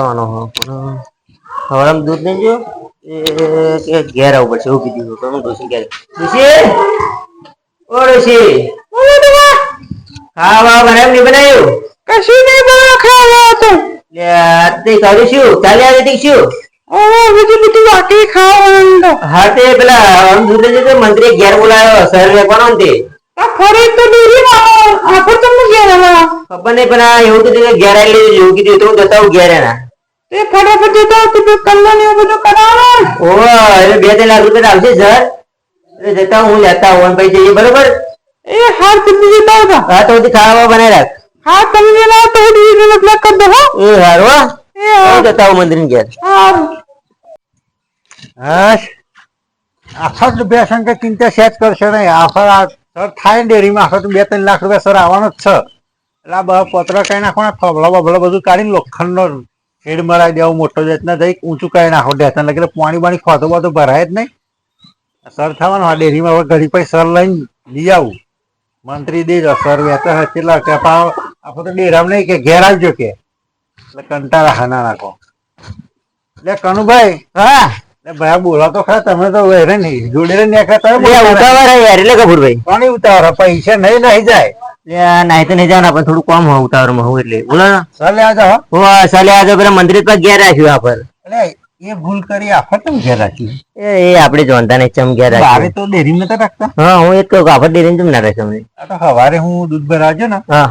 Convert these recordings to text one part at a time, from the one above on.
થવાનો હો પણ દૂધ નહીં જો એ ઘેર આવું પડશે એવું કીધું તો હું ડોસી ઘેર. ડોસી ઓ ડોસી ખાવા બનાવ્યું નહીં બનાવ્યું કશું નહીં બના ખાવા તો લે આ તે કર્યું શું ચાલે આવે તે શું હવે બીજું બધું બાકી ખાવાનું તો. હા તે પેલા આમ દૂધ લઈ જતો મંત્રી ઘેર બોલાયો સર રે કોનો તે. આ ફરી તો માં આપો તમને ઘેર ખબર નહીં પણ આ એવું કીધું કે ઘેર આવી લેજો એવું કીધું તો હું જતા હું ઘેર એના. તે ફટાફટ જતા તો કલ્લો ને એવું બધું કરાવવાનું ઓ એટલે બે ત્રણ લાખ રૂપિયા આવશે સર એટલે જતા હું લેતા હોવાનું પછી જઈએ બરોબર? એ હાર તમે જતા હતા હા તો ખાવા બનાવી રાખ. હા તમે જેના તો હું નો મતલબ કર દો હો. એ હાર વા એ હા. હું જતા હું મંદિર ઘેર. હારું. હસ આખા રૂપિયા સંકે ચિંતા સેજ કરશે નહીં. આખર આ સર થાય ને ડેરીમાં આખા તો બે ત્રણ લાખ રૂપિયા સર આવવાનો જ છે. એટલે આ બધા પત્ર કઈ નાખવાના ફબલા બબલા બધું કાઢીને લોખંડનો શેડ મરાઈ દેવો મોટો જાતના જઈ ઊંચું કરી નાખો ડેસન લાગે પાણી બાણી ખોતો બધું ભરાય જ નહીં. સર થવાનું આ ડેરીમાં હવે ઘડી પછી સર લઈને લઈ આવું. મંત્રી દેજો સર વેતા હશે કેટલા કે પાવ આખો તો ડેરામ નહીં કે ઘેર આવજો કે. એટલે કંટાળા હાના નાખો. એટલે કનુભાઈ. હા. ભાઈ બોલો તો ખરા તમે તો વેરે નહીં. જોડે નહીં ખરા તમે ઉતાવળ એટલે કપૂરભાઈ કોની ઉતાવળ પૈસા નહીં નહીં જાય. તો નહીં જવાના પણ થોડું કોમ હોય ઉતાવળમાં હોય એટલે. બોલો ને. સર આજો હો. પેલા મંદિર પર ઘેર રાખ્યું આ એટલે એ ભૂલ કરી આફર તમે ઘેર રાખી એ એ આપણે જોનતા નહીં ચમ ઘેર તો ડેરી નતા રાખતા? હા હું એક કહું આફર ડેરીને ચમ ના રાખ્યું અમને આ તો સવારે હું દૂધ ભરાવજો ને હા.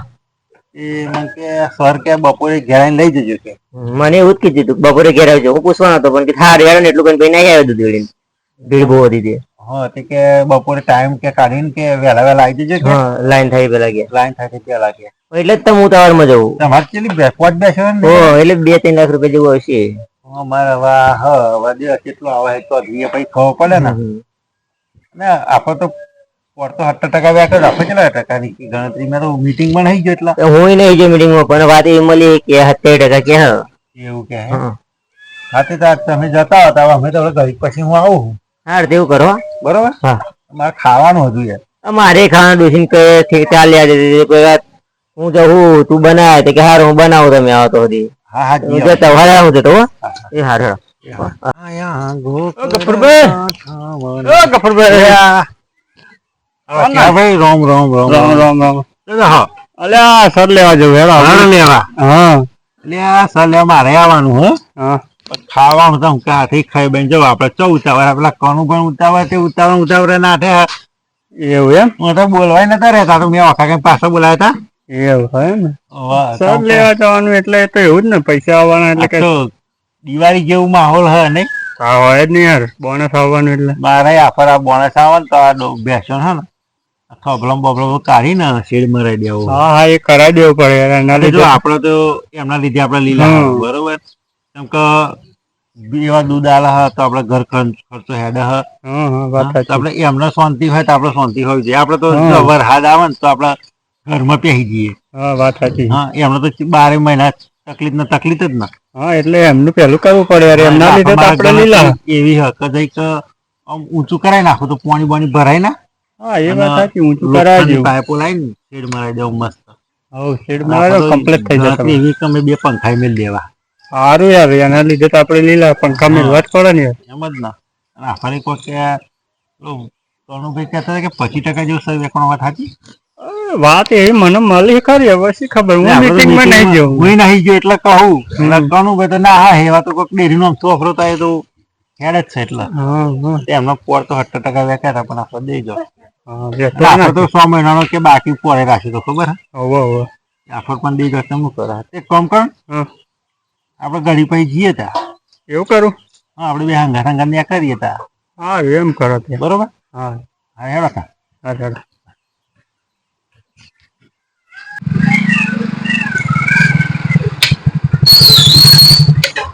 એ મને કે સર કે બપોરે ઘેર લઈ જજો કે. મને એવું જ કીધું તું બપોરે ઘેર આવજો. હું પૂછવાનો હતો પણ કે હા રેડો ને એટલું કઈ નહીં આવ્યો દૂધ વેળીને. ભીડ બહુ હતી તે. હા તે કે બપોરે ટાઈમ કે કાઢીને કે વહેલા વહેલા આવી જજો હા લાઈન થઈ પેલા ગયા. લાઈન થાય પેલા ગયા. એટલે જ તમે ઉતાવળમાં જવું તમારે ચેલી બેકવર્ડ બેસે ને એટલે બે ત્રણ લાખ રૂપિયા જેવું હશે. અમારે હવે હ હવે દે કેટલો આવે તો જોઈએ પછી ખબર પડે ને. ને આપણે તો પડતો સત્તર ટકા વ્યાજ આપો કેટલા ટકાની ગણતરીમાં તો મીટિંગ પણ થઈ ગયો એટલા. હું નહીં જે મીટિંગમાં પણ વાત એવી મળી કે સત્તર ટકા કે એવું કે હે? તે તમે જતા હતા અમે તો ઘડી પછી હું આવું. હાર તેવું કરો બરોબર? હા. મારે ખાવાનું હતું યાર. અમારે ખાના ડોસીને કહે ચાલ્યા જતી હું જઉં તું બનાવે તો કે હાર હું બનાવું તમે આવો તો સુધી હા હા હું જતો હારે હું. જતો હો. એ હાર હાર. આયા ગફુરભાઈ. ઓ ગફુરભાઈ! હા, ભાઈ રોમ રોમ રોમ રામ રોમ. રામ હા. અલ્યા સર લેવા જવું હેડો લેવા. હા. લે સર લેવા મારે આવવાનું હો. હા. ખાવાનું તો હું ખાઈ બેન? જવું આપડે ચો ઉતાવળ પેલા કોનું પણ ઉતાવળ તે ઉતાવળ ઉતાવળ નાઠે એવું એમ? હું તો બોલવાય નતા રહેતા તો મેં ઓખા કઈ પાછા બોલાયા એવું હોય ને હતા સર લેવા જવાનું એટલે તો એવું જ ને પૈસા આવવાના એટલે કે દિવાળી જેવું માહોલ હે ને હા હોય જ નહીં યાર બોનસ આવવાનું એટલે. મારે આફર આ બોનસ આવે ને તો આ બેસો હે ને. ખબલમ બબલમ કાઢીને શેડ મરાઈ દેવું. હા હા એ કરાવી દેવું પડે એના લીધે. આપડે તો એમના લીધે આપડે લીલા બરોબર? કેમ કે એવા દૂધ આલા હા તો આપડે ઘર ખર્ચ- હેડે હ. આપડે એમને શાંતિ હોય તો આપડે શાંતિ હોય જોઈએ. આપડે તો વરસાદ આવે ને તો આપડે ઘરમાં પહેરી જઈએ. હા વાત સાચી. હા એમને તો બારે મહિના તકલીફ ને તકલીફ જ ના. હા એટલે એમનું પેલું કરવું પડે અરે એમના લીધે તો આપણે લીલા. એવી હક જઈક આમ ઊંચું કરાઈ નાખો તો પાણી બાણી ભરાય ના. હા એ વાત સાચી. ઊંચું કરાય દેવું. પાઇપો લાવીને શેડ મરાઈ દેવું મસ્ત. હવ શેડ મારે કમ્પ્લીટ થઈ જશે એવી તમે બે પંખા મેલ દેવા. સારું યાર એના લીધે તો આપણે લીલા પંખા મેં વાત પડે ને એમ જ ના. અને આફારી કોઈ કે પેલું કહેતા હતા કે પચીસ ટકા જેવું સર વેકવાનો વાત હતી વાત એવી મને મળી ખરી હવે શી ખબર? હું મીટિંગમાં નહીં meeting હું નહીં ગયો એટલે કહું. લગવાનું તો ના હા એવા તો કોઈક ડેરી નો સોફરો થાય તો હેડ જ છે એટલે. એમનો પોર તો સત્તર ટકા વેક્યા હતા પણ આપણે દઈ હા આપણે તો સો મહિનાનો કે બાકી પોરે રાખી તો ખબર હા? હવે હવે. આફર પણ દઈ જાવ શું કરે? એક કામ કર. આપણે ઘડી પછી જઈએ તા. એવું કરું? હા આપણે બે હંગા હંગા ત્યાં કરીએ તા. હા એમ કરો બરોબર? હા. હા હેડો તા હા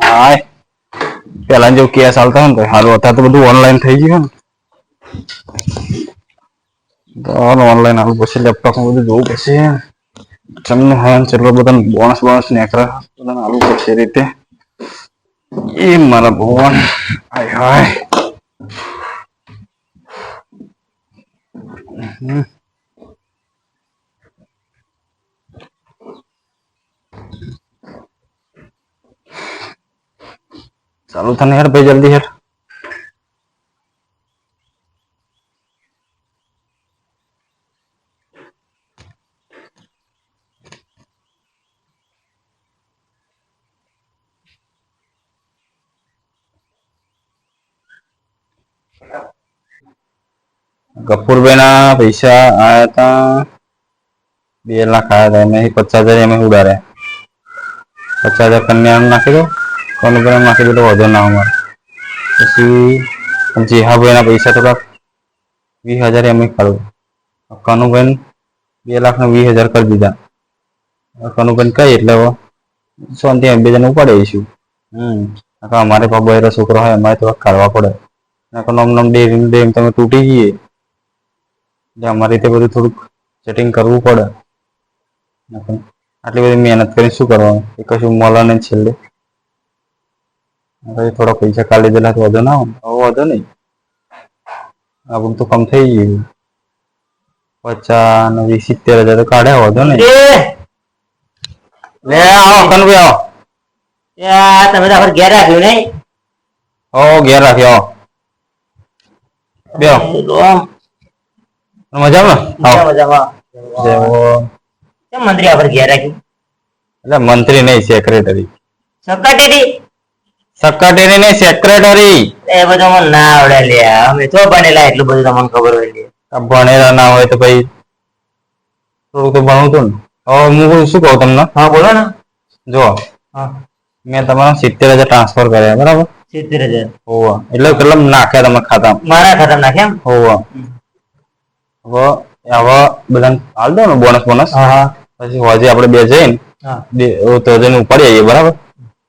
હાય. પેલા જેવું કેસ આવતા હોય ને તો હારું. અત્યારે તો બધું ઓનલાઈન થઈ ગયું ને. ઓનલાઈન આવું પછી લેપટોપમાં બધું જોવું પડશે. ચમનું હા ચેટલો બધા બોનસ બોનસ નીકળે બધાને આવું પડશે એ રીતે એ મારા ભગવાન હાય હાય હમ. ચાલુ થને હેડ ભાઈ જલ્દી હેડ ગફુરભાઈ ના પૈસા આયા હતા. બે લાખ આયા હતા. એમાં પચાસ હજાર એમાં ઉડાડ્યા પચાસ હજાર કન્યા નાખી દો. કોને પણ નાખી દો તો વધુ ના અમારે પછી જેહાભાઈ ના પૈસા થોડાક વીસ હજાર એમ કાઢું કનુભાઈ બે લાખ ને વીસ હજાર કરી દીધા. કનુભાઈ કઈ એટલે શાંતિ એમ બે જણ ઉપાડી દઈશું હમ. અમારે બહેરો છોકરો હોય, અમારે થોડાક કાઢવા પડે. નકર નમ નોમ ડેમ ડેમ તમે તૂટી જઈએ એટલે અમારી રીતે બધું થોડુંક સેટિંગ કરવું પડે. આટલી બધી મહેનત કરી શું કરવાનું? એ કશું મળે નહીં છેલ્લે. પછી થોડા પૈસા કાઢી દેલા તો વધુ ના હોય. વધુ નહીં. આપણું તો કમ થઈ ગયું. પચાસ ને વીસ સિત્તેર હજાર તો કાઢ્યા વધુ નહીં. લે આવો. કનભાઈ આવો. તમે તો ઘેર રાખ્યું નહીં? હો ઘેર રાખ્યો. બે. મજામાં? મજામાં. કેમ મંત્રી આપણે ઘેર રાખ્યું એટલે મંત્રી નહીં સેક્રેટરી સેક્રેટરી સેક્રેટરી નહીં સેક્રેટરી એ બધું મને ના આવડે લે. અમે તો ભણેલા એટલું બધું તમને ખબર હોય લે. ભણેલા ના હોય તો ભાઈ થોડું તો ભણવું તું ને. હવે હું શું કહું તમને? હા બોલો ને. જો હા. મેં તમારા સિત્તેર હજાર ટ્રાન્સફર કર્યા બરાબર? સિત્તેર હજાર. હોવા. એટલે કેટલા નાખ્યા તમે ખાતા મારા ખાતા નાખ્યા હોવા. હવે હવે બધાને હાલ દો ને બોનસ બોનસ હા હા. પછી હોજે આપણે બે જઈને ને બે તો જઈને ઉપાડી આવીએ બરાબર?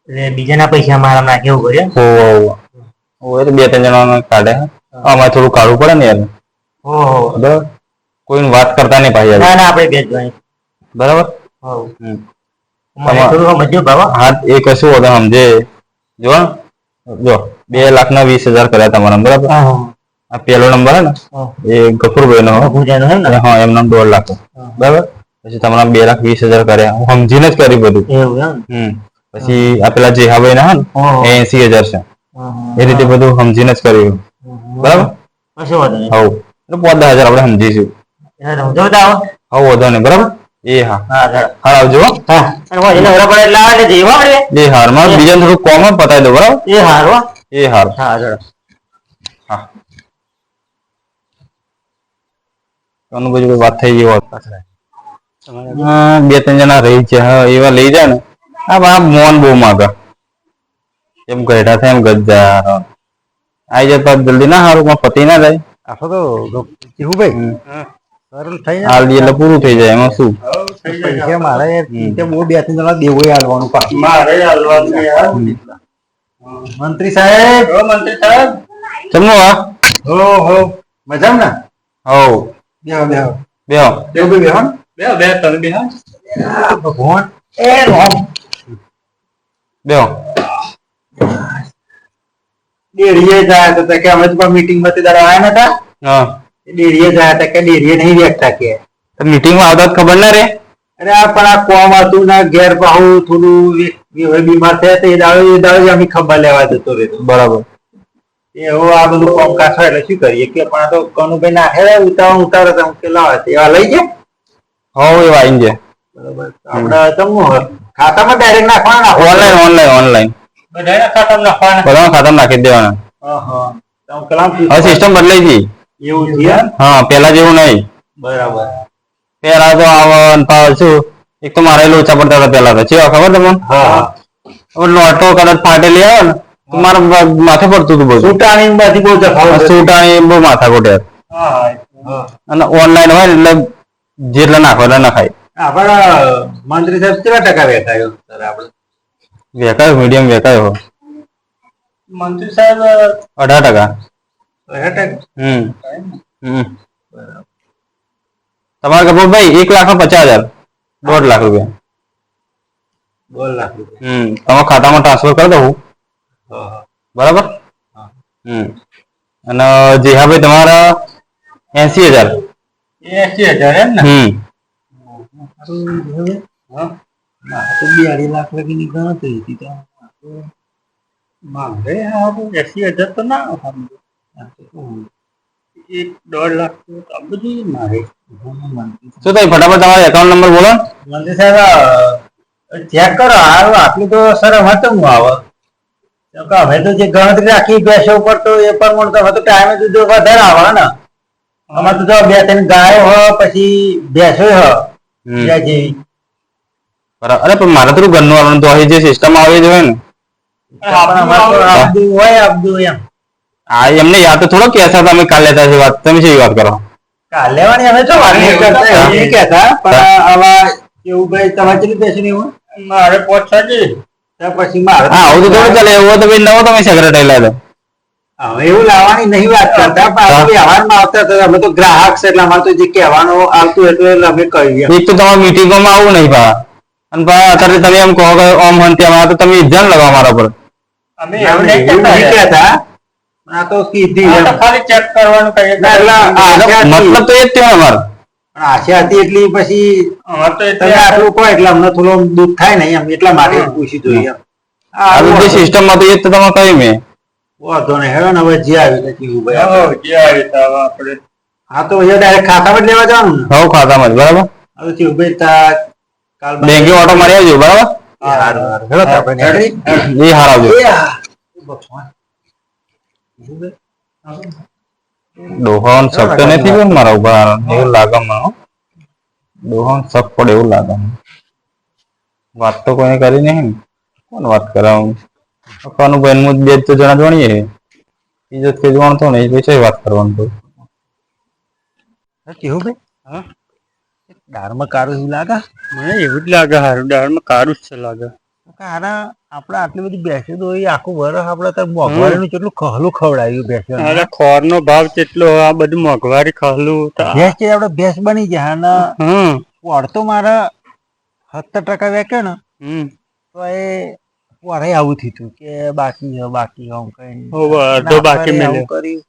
એટલે બીજાના પૈસા મારા નાખે એવું કર્યું હોવા હોવા એટલે બે ત્રણ જણા કાઢે. અમારે થોડું કાઢવું પડે ને યાર. ઓહો બરાબર? કોઈને વાત કરતા નહીં પાછી ના ના આપણે બે જ ભાઈ. બરાબર? હા એ કશું સમજે. જો જો બે લાખ ના વીસ હજાર કર્યા તમારા બરાબર? હા. આ પેલો નંબર હે ને? એ ગફુરભાઈ નો ને? હા એમનો દોઢ લાખ. બરાબર? પછી તમારા બે લાખ વીસ હજાર કર્યા. હું સમજીને જ કરી બધું. પછી આ પેલા જેહાભાઈ ના હે ને એસી હજાર છે. એ રીતે બધું સમજીને જ કર્યું. બરાબર? હવ. એટલે પાંચ હજાર આપણે સમજીશું. હવ વાંધો નહીં. બરાબર? એ હા. હા આવજો હો. એ હારમાં બીજા થોડું કોમ પતાવી દો બરાબર? એ હાર એ હાર. હા કોનું બધું કોઈ વાત થઈ ગઈ હોત બે ત્રણ જણા રહી છે. હા એવા લઈ જાય ને. આ બા મોન બહુ માગા. એમ ગઢા થાય એમ ગજા આઈ જાય પાછ જલ્દી ના સારું પણ પતિ ના જાય. આખો તો કેવું સરળ થઈ જાય. હાલ એટલે પૂરું થઈ જાય એમાં શું? મારે યાર તે બહુ બે ત્રણ જણા દેવો હાલવાનું પાછું. મંત્રી સાહેબ. મંત્રી સાહેબ. ચમનો આ? હો હો. મજામાં? ને હવ બેહો બેહો બેહો બેહો બે બેહો બે બે તમે બે હા આ ભગવાન એ રોમ બેહો ડેરીએ જાય તો કે અમે તો મીટિંગમાં તારા આયા નતા હા ડેરીએ જાય તો કે ડેરીએ નહીં બેઠતા કે તો મીટિંગમાં આવતા જ ખબર ના રે અરે આ પણ આ કોમ હતું ના ઘેર પાહુ થોડું વી- વી- બીમાર થયા તો એ દાડો એ દાડો અમે ખબર લેવા જતો રહેતો બરાબર એવું આ બધું કોમકાસ હોય એટલે શું કરીએ? કે પણ તો કનુભાઈ નાખે ઉતાવળ ઉતાવળ તો કે લાવે એવા લઈ જાય હોવ એવા આવીને જાય બરોબર. આપણે તમનું હોય. ખાતામાં ડાયરેક્ટ નાખવાના? ઓનલાઈન ઓનલાઈન ઓનલાઈન બધાના ખાતામાં નાખવાના? બધામાં ખાતામાં નાખી દેવાના. હા તો કલામ હવે સિસ્ટમ બદલાઈ ગઈ. એવું છે હા પેલા જેવું નહીં. બરાબર. પેલા તો આવન પાવર શું? એક તો મારે લોચા પડતા હતા પેલા તો. ચેવા ખબર તમને? હા હા. લોટો કદાચ ફાટેલી આવે ને મારા માથે પડતું હતું બધું. સુટાણી બધી બહુ તફાવત હતી. સૂટાણી બહુ માથા કોટે. અને ઓનલાઈન હોય એટલે જેટલા નાખો એટલે નખાય. આપણા મંત્રી સાહેબ કેટલા ટકા વેચાયો સર આપણે? વેકાયો મીડિયમ વેકાયો મંત્રી સાહેબ અઢાર ટકા. અઢાર હમ. હમ. તમારા કપૂરભાઈ એક લાખ પચાસ હજાર. દોઢ લાખ રૂપિયા. દોઢ લાખ રૂપિયા. હમ. તમારા ખાતામાં ટ્રાન્સફર કરી દઉં. બરાબર? હા. હમ. અને જેહાભાઈ તમારા એસી હજાર? એસી હજાર એમ ને? હમ. તો બિયાળી લાખ લગીની ગણતરી હતી તો એસી હજાર તો ના સમજો એક દોઢ લાખ તો બધું મારે શું થાય? ફટાફટ તમારો એકાઉન્ટ નંબર બોલો. મંદિર સાહેબ ચેક કરો હારું આટલું તો સર હતું આવે. અમે તો જે ગણતરી રાખી બેસો ઉપર તો એ પ્રમાણે તો હવે તો ટાઈમે તો જો વધારે આવે ને? અમારે તો જો બે ત્રણ ગાયો હ પછી ભેંસો હ હમ. જેવી બરાબર. અરે પણ મારે થોડું ઘરનું આવવાનું તો અહીં જે સિસ્ટમ આવે ને. પણ અમારે તો આપદું હોય આપદું એમ. આ એમને યાદ તો થોડો કેસા તમે કાલે લેતા છે વાત. તમે શી વાત કરો? કાલ લેવાની અમે વાત નહીં કરતા હા. કહેતા પણ હવે એવું ભાઈ તમારે કેટલી બેસી એવું મારે પોચ તો પછી મારે હા આવું તો થોડું ચાલે એવું તો નવો તમે સેક્રેટરી લાવ્યો હવે એવું લાવવાની નહીં વાત કરતા. આપણે વ્યવહારમાં આવતા હતા અમે તો ગ્રાહક છે એટલે અમારે તો જે કહેવાનું આવતું એટલે અમે કહીએ. એક તો તમારા મીટિંગોમાં આવું નહીં પા અને પા અત્યારે તમે એમ કહો કે ઓમ હન તેમ તો તમે ઇજ્જત લગાવો મારા પર. અમે એવું એવું નહીં નહીં કહેતા. કહેતા આ તો કીધી આ એમ. તો ખાલી ચેક કરવાનું કહીએ એટલે મતલબ તો એ જ અમારે. પણ આશા હતી એટલી પછી તમે એટલે આટલું કહો એટલે અમને થોડો દુઃખ થાય નહીં એમ એટલા માટે પૂછી જોઈએ. આ આ બધી તો એ તો તમે કહ્યું મેં. વાંધો નહીં હેડો ને હવે જે આવી ભાઈ જે આવી રીતે આપણે. હા તો એ ડાયરેક્ટ ખાતામાં જ લેવા જવાનું ને? હવ ખાતામાં જ બરાબર? હવે જીવુભાઈ તા કાલ બેંકે ઓટો મારી આવજો બરાબર? એ હારું, હારું. હેડો તો આપણે એ હાર આવજો એ હા. ભગવાન. જીવુભાઈ, ડોહાન શબ્દ નથી પણ મારા ઊભા એવું લાગે મને. ડોહાન પડે એવું લાગે વાત તો કોઈને કરી નહીં કોણ વાત કરાવું? પપ્પાનું બહેન મુજ બે તો જણા જોણીએ બીજો જ કોઈ જોણતો નહીં પછી વાત કરવાનું તો કેવું ભાઈ. હા? દાળમાં કારું એવું લાગે? મને એવું જ લાગે હારું દાળમાં કારું જ છે લાગે. આપણે આટલી બધી બેસી તો આખું વરસ આપણે તો મોંઘવારીનું કેટલું ખહલું ખવડાવ્યું બેસે અરે ખોરનો ભાવ કેટલો આ બધું મોંઘવારી ખાલું તો ભેંસ છે આપણે ભેંસ બની જાય અને પડતો મારા સત્તર ટકા વેકે ને તો એ વરે આવું થયું કે બાકી બાકી છે કઈ અડધો બાકી મેલ્યો કર્યું.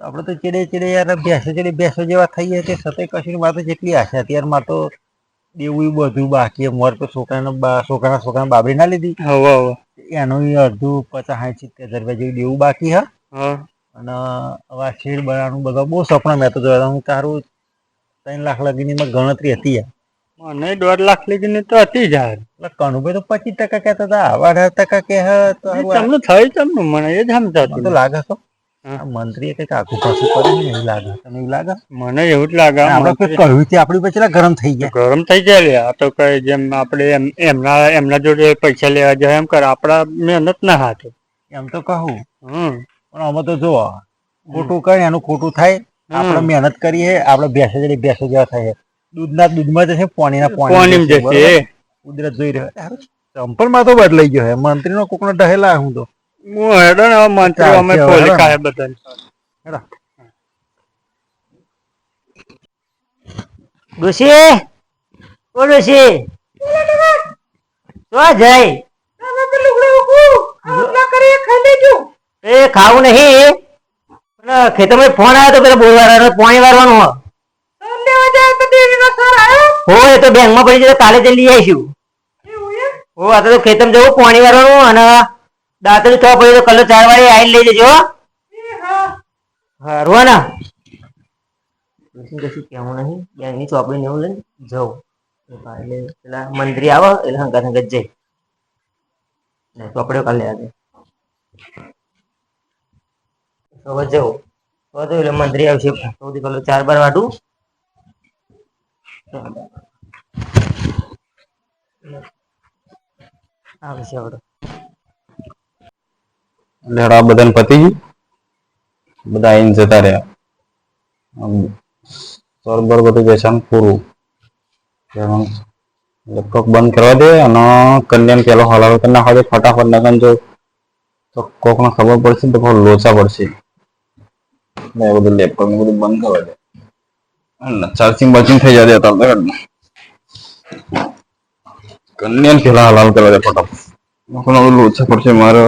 તો આપણે તો ચેડે ચેડે યાર ભેંસો ચેડે બેસો જેવા થઈ ગયા કે સતે કશું વાત જેટલી આશા હતી યાર મારે તો દેવું બધું બાકી છે. મારે તો છોકરાને છોકરાના છોકરાને બાબરી ના લીધી. હવે હવે એનું અડધું પચાસ સાઠ સિત્તેર હજાર રૂપિયા જેવું દેવું બાકી હા. અને હવે શેડ બનાવવાનું બધા બહુ સપના મેં તો જોયા હું તારું ત્રણ લાખ લગીની માં ગણતરી હતી યાર. મને દોઢ લાખ લગીની તો હતી જ હાર એટલે કનુભાઈ તો પચીસ ટકા કહેતા હતા આવા અઢાર ટકા કે તમને થઈ તમને મને એ જ સમજાતું. લાગે તો હા. કંઈક આખું પાછું કર્યું ને એવું લાગે. તને એવું લાગે? મને એવું જ લાગે. આપણે કઈ કહ્યું છે આપણી પછી ગરમ થઈ ગયા. ગરમ થઈ જાય લે. આ તો કઈ જેમ આપણે એમ એમના એમના જોડે પૈસા લેવા જાય એમ કરે. આપડા મહેનત ના હાથે. એમ તો કહું. હમ. પણ અમે તો જો ખોટું કરે એનું ખોટું થાય. આપણે મહેનત કરીએ આપણે ભેંસો જેવી ભેંસો જેવા થાય. દૂધના દૂધમાં જશે પાણીના પાણી જશે, કુદરત જોઈ રહ્યો. ચંપલમાં તો બદલાઈ ગયો હે. મંત્રીનો કોકનો ઢહેલા હું તો. હું હેડો ને હવે અમે ચાલશે, ફોલી હેડો ને. ખાય બધાને. હેડો. ડોશી ઓ ડોશી તો જઈ એ ખાવું નહીં. પેલા ખેતરમાં ફોન આવ્યો તો પેલા બોલવાનો પાણી વારવાનું હો હો એ તો બેંકમાં પડી જતો કાલે જઈ લઈ આવીશું. હું આ તો ખેતરમાં જવું પાણી વારવાનું અને દાંતરી થવા પડી તો કલર ચાર વાળી આવીને લઈ જજો, હો. ને કશું કહેવું નહીં? બેંકની ચોપડી એવું લઈને જવું એટલે પેલા મંત્રી આવે, એટલે હંગાત હંગાત જઈ. ચોપડીઓ કાલે આજે હવે જવું હવે તો એટલે મંત્રી આવશે. સૌથી પહેલો ચાર બાર વાટું. આવશે હવે એટલે આ બધાને પતી ગયું બધા આઈને જતા રહ્યા. સરબર બધું બેસાનું પૂરું. લેપટોપ બંધ કરવા દે અને કન્યાને પેલો હલાવો કરી નાખવા દે. ફટાફટ નગન જો તો કોકને ખબર પડશે તો લોચા પડશે. એ બધું લેપટોપ ને બધું બંધ કરવા દે. ચાર્જિંગ બાર્જિંગ થઈ જાય તાર કન્યાને પેલા હલાલ કરવા દે ફટાફટ. લોચા પડશે મારે.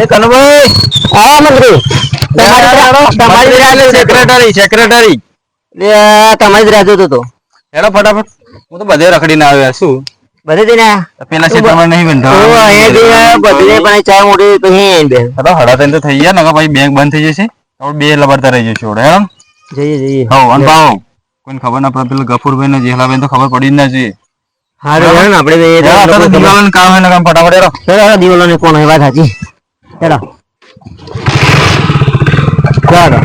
એ કનુભાઈ! હા મંત્રી. તમારી તમારી. સેક્રેટરી સેક્રેટરી લે, તમારી જ રાહ તો હેલો ફટાફટ. હું તો બધે રખડીને આવ્યા. શું? બધે આયા? પેલા ક્ષેત્રમાં નહીં ઓ, એ બધે પણ ચા મોટી તો અહીં બે બેઠો. હડા હડા તો થઈ ગયા ને ભાઈ બેંક બંધ થઈ જશે. તો બે લબડતા રહી જશે ઓડે હેરાન જઈએ જઈએ. હો અન ભાવ કોઈને ખબર ના પડે પેલા ગફુરભાઈ ને જેહલાભાઈ તો ખબર પડી જ ના જોઈએ હારું હેડો આપણે તો દિવાલોનું કામ હોય ને કામ ફટાફટ. હેડો, હેડો, કોણ હોય, વાત સાચી. હેડો ચાલો.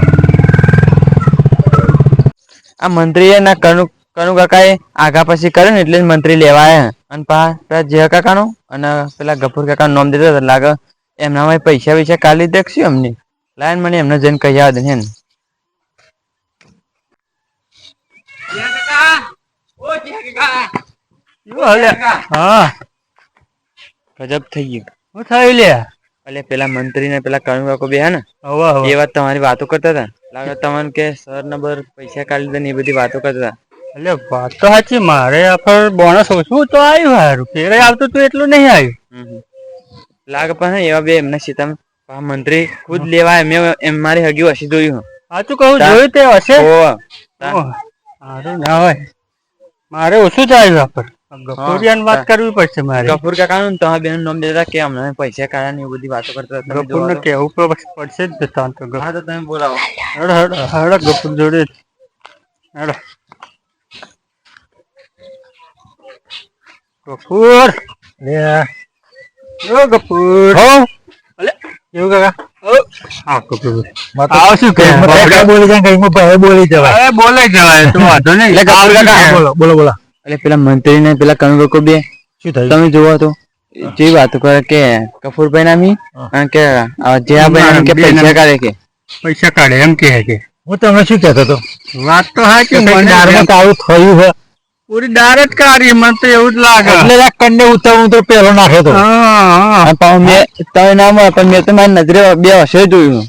આ મંત્રી ના કનુ કનુ કાકાએ આગા પછી કર્યું ને એટલે મંત્રી લેવા આયા અને પા જય કાકાનું અને પેલા ગફુર કાકાનું નામ દીધું હતું. લાગે એમનામાં પૈસા પૈસા કાઢી દેખશું એમને. લાઈન મને એમને જઈને કહી આવે ને. હા. ગજબ થઈ ગયું. હું થયું લે એટલે પેલા મંત્રી ને પેલા કનુ કાકો બે ને એ વાત તમારી વાતો કરતા હતા? લાગે તમને કે સર નંબર પૈસા કાઢી દે ને એ બધી વાતો કરતા હતા? એટલે વાત તો સાચી મારે આફર બોનસ ઓછું તો આવ્યું હારું ફેરે આવતું તું એટલું નહીં આવ્યું. લાગે પણ એવા બે એમને સીતામ મંત્રી ખુદ લેવા એમ મેં એમ મારી હગ્યું હસી જોયું સાચું કહું જોયું તે હશે સારું ના હોય. મારે ઓછું જ આવ્યું આ પર. ગફુરિયાની વાત કરવી પડશે મારે. ગફુર કાકા નું તમારા બેન નામ દેતા કે અમને પૈસા કાઢ્યા ને એ બધી વાતો કરતા તમે ગફુર ને કેવું પડશે જ ને તો તો. હા તો તમે બોલાવો. હેડો હેડો હેડો ગફુર જોડે જ. ગફુર. લે. ઓ ગફુર. હો. અલે. કેવું કાકા? હા ગફુર. મત આવો શું કહે? મત બોલી જવાય. બોલે જવાય. તો વાંધો નહીં. એટલે ગફુર કાકા. હા, બોલો બોલો બોલો. એટલે પેલા મંત્રી ને પેલા કનુ લોકો બે શું થયું? તમે જોવો તો જે વાત કરે કે કપૂરભાઈ નામી અને કે આ જયાભાઈ નામી કે પૈસા કાઢે કે. પૈસા કાઢે એમ કહે કે. હું તમને શું કહેતો હતો? વાત તો હા કે મને આવું થયું છે પૂરી ડાયરેક્ટ કાઢી મને તો એવું જ લાગે. એટલે આ કંડે ઉતારું તો પેલો નાખ્યો તો. હા પાછું મેં તમે ના મળે પણ મેં તો મારી નજરે બે હશે જોયું.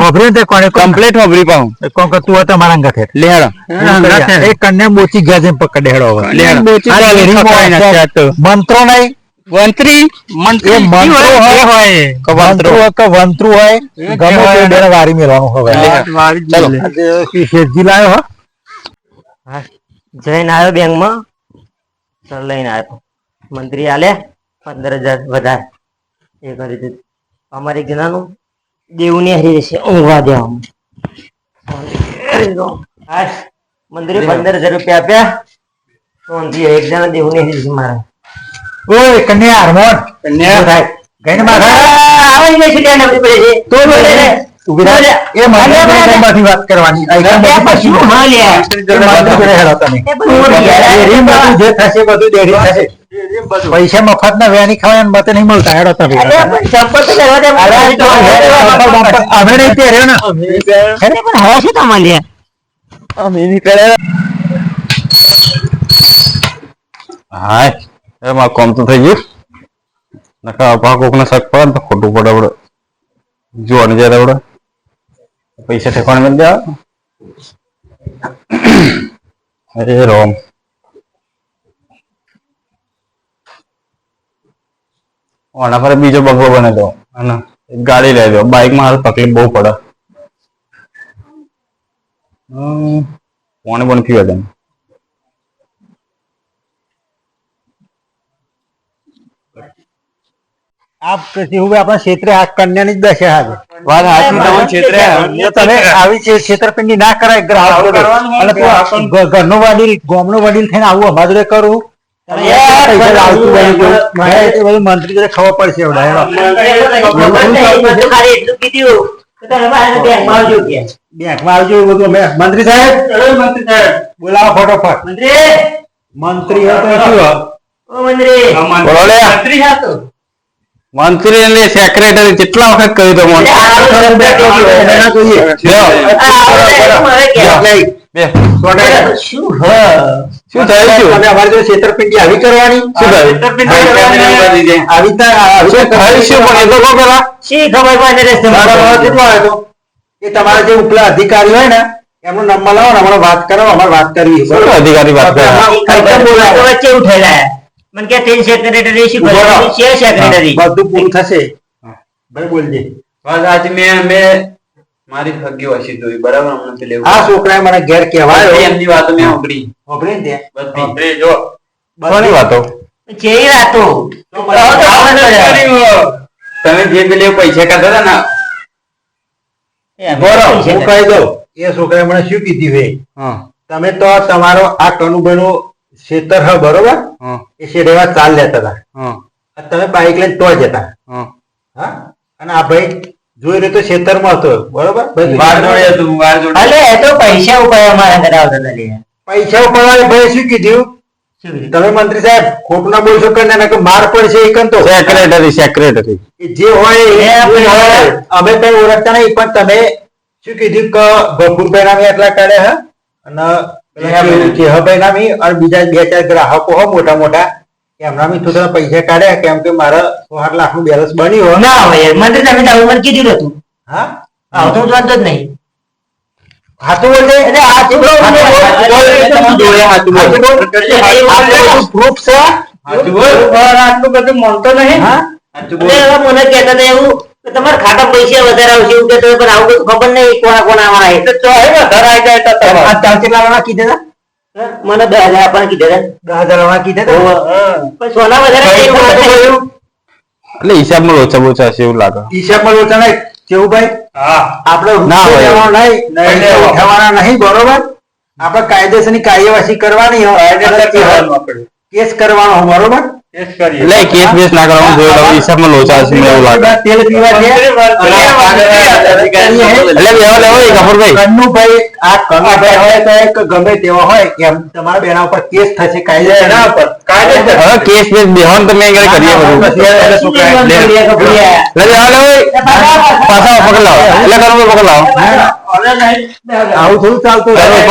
વાપર્યું તે કોને કમ્પ્લીટ વાપરી પાઉં. કોણ કે તું હતા મારા અંગાથે લે હેડો એ કન્યા બોચી ગયા છે પકડે હેડો હવે. લે બોચી. મંત્રો નહીં? મંત્રી? મંત્રી મંત્રો હોય. હોય. હોય. કે વંત્રુ હોય? ગમે તે બેને વારી મેળવાનું હવે વારી ચલો. શેઠજી લાયો હો. જઈને આવ્યો બેંકમાં? સર લઈને આવ્યો. મંત્રી આલે પંદર હજાર વધારે. એ કરી દીધું. અમારી જ્ઞાનું દેવની હરી જશે ઊંઘવા દેવા. મંત્રી પંદર હજાર રૂપિયા આપ્યા. શાંતિ એક જણા દેવની હરી જશે મારા. ઓય કન્યા હારમોન. કન્યા. ભાઈ ગઈને મારા. આવી જશે ત્યાં નબળી પડે છે. તો બોલે. એ વાત કરવાની. જે થશે બધું ડેરી થશે. પૈસા મફત ના વેણી ખાવા મત નહીં મળતા. હેડો તમે. અમે નહીં પહેર્યો ને. પણ હવે શું તમારે? અમે નીકળ્યા હાય. એ મારું કામ તો થઈ ગયું. નકા કોક ને શક પડે ને ખોટું પડે આપણે જોવાની જાય આપણે પૈસા ઠેકાણે મળી જાય અરે રોમ. આના પર બીજો બગલો બને દો અને એક ગાડી લઈ દો બાઇકમાં હાલ તકલીફ બહુ પડે. કોને પણ પીવા દે આપ પછી હું આપણા ક્ષેત્રે આ કન્યાની જ દશા હાજર વાત હાચી તમને ક્ષેત્રે તમે આવી છેતરપિંડી ના કરાય ગ્રાહક અને તું ઘરનો વડીલ ગામનો વડીલ થઈને આવું અમારી કરું. મંત્રી જોડે ખબર પડશે બેંકમાં આવજો એવું બધું. મંત્રી સાહેબ? મંત્રી સાહેબ. બોલાવો ફટોફટ. મંત્રી? મંત્રી હોય શું મંત્રી. મંત્રી. હતો મંત્રી સેક્રેટરી કેટલા વખત કહ્યું તમારો જે ઉપલા અધિકારી હોય ને એમનો નંબર લાવો ને અમારે વાત કરો અમારે વાત કરવી. અધિકારી વાત કરે? મને કે તેલ સેક્રેટરી શું કરે છે સેક્રેટરી બધું પૂરું થશે. ભાઈ બોલજે. વાત આજ મેં મેં મારી હગી હશે તો બરાબર? હમણાં પેલે લેવું. આ છોકરાએ મને ઘેર કહેવાય. એમની વાતો મેં સાંભળી. ખબર દે બધી. જો. બધી. વાતો? કેવી વાતો. તમે જે પેલે પૈસા કાઢતા હતા ને બોલો હું કહી દઉં. એ છોકરાએ મને શું કીધું હે. તમે તો તમારો આ કનુભાઈનું ખેતર હ બરોબર? એ શેરેવા ચાલ લેતા હતા. તમે બાઈક લઈને તો જતા હા. અને આ ભાઈ જોઈ રહ્યો તો ખેતરમાં હતો. બરોબર? અલે એ તો પૈસા ઉપાય અમારા કરાવતા હતા લે. પૈસા ઉપાડવા ભાઈ શું કીધું? તમે મંત્રી સાહેબ ખોટું ના બોલશો કે ના કે માર પડશે એ કંતો. સેક્રેટરી સેક્રેટરી જે હોય. અમે કઈ ઓળખતા નહીં પણ તમે શું કીધું? કે ગફુરભાઈ નામે એટલા કાઢે હે? અને પેલા જેહાભાઈ. જેહાભાઈ અને બીજા બે ચાર ગ્રાહકો હો મોટા મોટા એમના બી થોડા પૈસા કાઢ્યા કેમ કે મારા સો લાખનું બેલેન્સ બન્યું હોય ના હોય યાર. મંત્રી સાહેબે મને કીધું હતું હા આવતો તો જ નહીં હાથું એટલે બોલ. તમે હાથું proof છે હાથું બોલ. આટલું બધું માનતો નહીં હા. એટલે મને કહેતા હતા એવું તમારા ખાતામાં પૈસા વધારે આવશે એવું કહેતા પણ આવું બધું ખબર નહીં કોના કોના આવવાના છે. તો તો હે વધારે આવી જાય તો તમારે. ચાર કેટલા વાળા કીધા મને દસ હજાર આપવાના કીધા હતા. દસ હજાર વાળા કીધા હતા સોના વધારે ભાઈ, એટલે હિસાબમાં ઓછા ઓછા છે એવું લાગે. હિસાબમાં ઓછા નહીં. કેવુંભાઈ હા. આપણે ના હોય. નહીં. ઉઠાવવાના નહીં બરોબર? આપણે કાયદેસરની કાર્યવાહી કરવાની કેસ કરવાનો બરોબર? એટલે કેસ બેસ ના કરવાનું જોઈ હિસાબમાં લોચા છે એવું લાગે. તેલ પીવા છે. એટલે લેવા લેવો એ કપૂરભાઈ. કન્નુભાઈ આ કન્નુભાઈ હોય તો એક ગમે તેવા હોય એમ તમારા બેના ઉપર કેસ થશે કાયદે એના ઉપર. હવે કેસ બેસ બેહોન તમે આગળ કરીએ બધું. એટલે. એટલે લેવા લેવો પાછા પકડ લાવો. એટલે કરો પકડ લાવો. આવું થોડું ચાલતું નહીં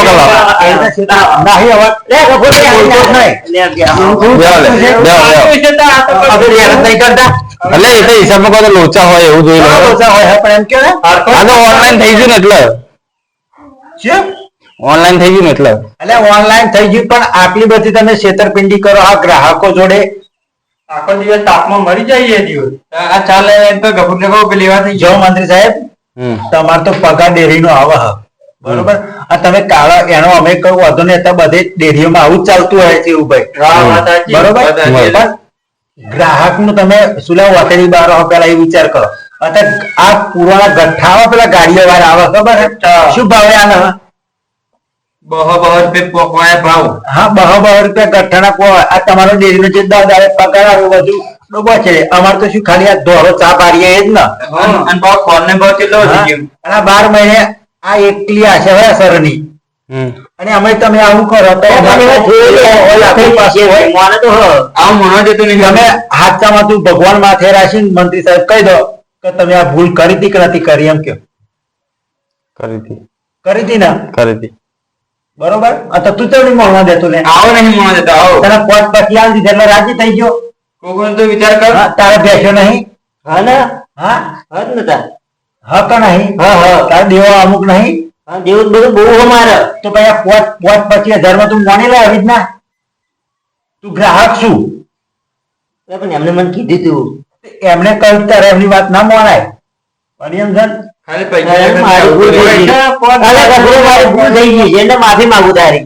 એ તો હિસાબમાં કોઈ લોચા હોય એવું જોઈ લો હોય પણ એમ કે ને ઓનલાઈન થઈ ગયું ને એટલે ઓનલાઈન થઈ ગયું ને એટલે એટલે ઓનલાઈન થઈ ગયું પણ આટલી બધી તમે છેતરપિંડી કરો આ ગ્રાહકો જોડે આખો દિવસ તાપમાં મરી જાય એ દિવસ આ ચાલે એમ તો ગફુર ને લેવાથી જો મંત્રી સાહેબ તમારે તો પગાર ડેરીનો આવે બરોબર? આ તમે કાળા એનો અમે કહું વાંધો નહીં અત્યારે બધે ડેરીઓમાં આવું જ ચાલતું હોય છે એવું ભાઈ. બરોબર? ગ્રાહકનું તમે શું સુલા વાતડી બાર પેલા એ વિચાર કરો. અત્યારે આ પુરાણા ગઠ્ઠા આવે પેલા ગાડીઓ વાર આવે ખબર શું ભાવે આના? બહો બહો રૂપિયા પોકવાય ભાવ. હા બહો બહો રૂપિયા ગઠ્ઠાના પોવા. આ તમારો ડેરીનો જે દસ પગાર આવ્યો બધું. ડૂબો છે. અમારે તો શું ખાલી આ ધોરો ચા પાડીએ એ જ ને. અને ભાવ કોણ ને ભાવ કેટલો હા? થઈ ગયો. અને બાર મહિને આ એકલી આશે હોય સરની અને અમે તમે આવું કરો તો તમે એવા જોઈ લે, હોય, આપણી પાસે હોય. મોને તો આવું મનો જતું નહીં. તમે હાથચામાં તું ભગવાન માથે રાખીને મંત્રી સાહેબ કહી દો કે તમે આ ભૂલ કરી હતી કે નથી કરી એમ કે કરી હતી. કરી હતી ને? કરી હતી. બરોબર? તો તું તો નહીં મોણા દેતો ને આવો નહીં મોણા દેતો આવો. તને પોત પછી આવી દીધા એટલે રાજી થઈ ગયો. કોકોને તો વિચાર કર. તારે બેસ્યો નહીં? હા ને. હા? હા ને તાર. હા તો નહીં? હા, હા. તાર દેવો અમુક નહીં? હા, દેવો બધું બહુ અમારે તો પછી પોત પોત પછી હજારમાં તું મોની લે આવી જ ના તું ગ્રાહક શું પણ એમને મને કીધું તું. એમને કહ્યું તારે એમની વાત ના મોનાય. ખાલી પૈસા ભૂલ થઈ ગઈ. છે એટલે માફી માંગુ તારી.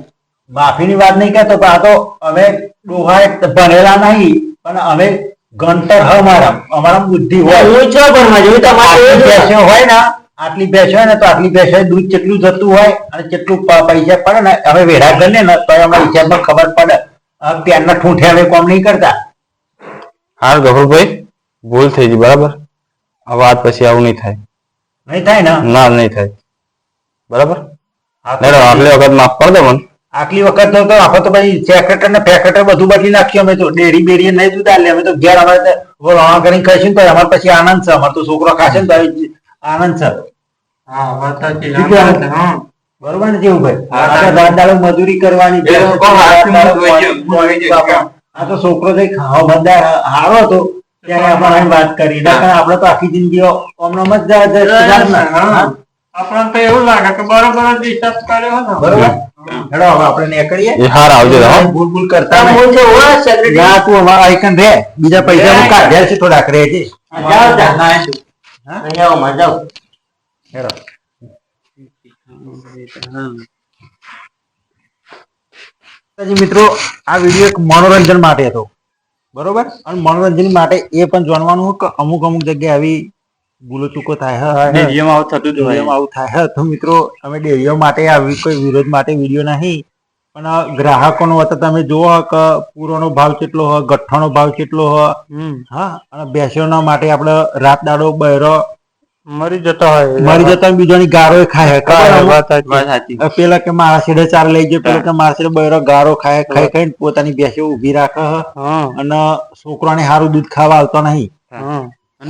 માફીની વાત નહીં કહેતો પણ આ તો હવે ડોહા ભણેલા નહીં. પણ અમે ગણતર હ અમારા અમારા બુદ્ધિ હોય. હું છો પણ મજૂર તમારે આટલી એવું હોય ને આટલી બેસે હોય ને તો આટલી બેસે દૂધ કેટલું જતું હોય અને કેટલું પૈસા પડે ને અમે વેઢા ગણીએ ને તો અમારા હિસાબમાં ખબર પડે. આ પેનના ઠૂંઠે અમે કોમ નહીં કરતા. હા ગભરભાઈ ભૂલ થઈ ગઈ બરાબર? આ વાત પછી આવું નહીં થાય. નહીં થાય ને? ના નહીં થાય. બરાબર? આ તો આગલી વખત માફ કરી દો મને. આટલી વખત તો તો આખો તો ભાઈ સેક્રેટર ને ફેક્રેટર બધું બદલી નાખ્યું. અમે તો ડેરી બેરી નહીં જુદા લે અમે તો ઘેર અમારે તો વળવા કરીને ખાઈશું તો અમારે પછી આનંદ છે. અમારે તો છોકરો ખાશે ને તો આનંદ છે. બરોબર ને જેવું ભાઈ? આપણે મજૂરી કરવાની. આ તો છોકરો જે ખાવા બધા હારો હતો ત્યારે આપણે વાત કરી. આપડે આપણે તો આખી જિંદગી હમણાં જ જાય. આપણને તો એવું લાગે કે બરોબર જ હિસાબ કર્યો હતો. બરોબર. હેડો હવે આપણે નીકળીએ. એ હાર આવજો હો. ભૂલ ભૂલ કરતા નહીં. હું છે, હો, secretary. ના તું અમારા આઈકન રે બીજા પૈસા હું કાઢ્યા છે થોડાક રે. ના, અહીંયા માં મિત્રો આ વીડિયો એક મનોરંજન માટે હતો. બરોબર? અને મનોરંજન માટે એ પણ જાણવાનું કે અમુક અમુક જગ્યાએ આવી ભૂલો ચૂકો થાય. ડેરીઓમાં આવું થતું ડેરીઓમાં આવું થાય. તો મિત્રો અમે ડેરીઓ માટે આવી કોઈ વિરોધ માટે વીડિયો નહીં. પણ ગ્રાહકો ગ્રાહકોનો વખત તમે જુઓ કે પૂરોનો ભાવ કેટલો હોય ગઠ્ઠાનો ભાવ કેટલો હોય. હા અને બેસણના માટે આપણે રાત દાડો બહેરો મરી જતો હોય. મરી જતા બીજાની ગારો ખાય. પેલા કે મારા છેડે ચાર લઈ ગયો પેલા કે મારા છેડે બહેરો ગારો ખાય ખાઈ ખાઈને પોતાની બેસો ઊભી રાખે. અને છોકરાને સારું દૂધ ખાવા આવતો નહીં.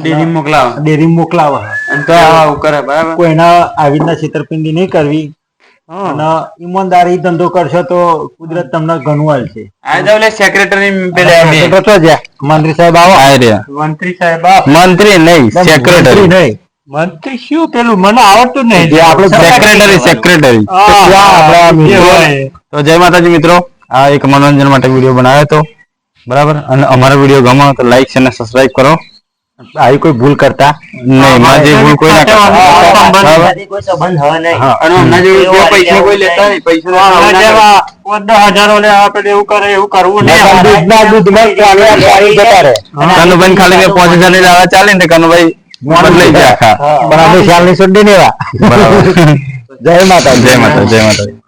ડેરી મોકલાવા. ડેરી મોકલાવા. અને તો આવું કરે બરાબર? કોઈના આવી રીતના છેતરપિંડી નહીં કરવી. અને ઈમાનદારી ધંધો કરશો તો કુદરત તમને ઘણું હાલશે આ જાવ લે સેક્રેટરી મંત્રી સાહેબ આવો. મંત્રી સાહેબ મંત્રી નહીં સેક્રેટરી નહીં. મંત્રી શું પેલું? મને આવડતું નહીં. જે આપણે સેક્રેટરી સેક્રેટરી. તો જય માતાજી મિત્રો. આ એક મનોરંજન માટે વીડિયો બનાવ્યો હતો. બરાબર? અને અમારો વીડિયો ગમો તો લાઈક અને સબસ્ક્રાઇબ કરો. આવી કોઈ ભૂલ કરતા? નહીં માં જે ભૂલ કોઈ ના કરતા. કોઈ સંબંધ હવે નહીં. અને હમણાં જેવું પૈસા કોઈ લેતા નહીં પૈસા હજારો આપણે એવું કરે એવું કરવું નહીં. ચાલી જતા રહે. કનુભાઈ ખાલી પાંચ હજારની દાવા ચાલે ને કનુભાઈ બદલાઈ આખા પણ આપણે ખ્યાલની છોડી દેવા જય માતા જય માતા જય માતા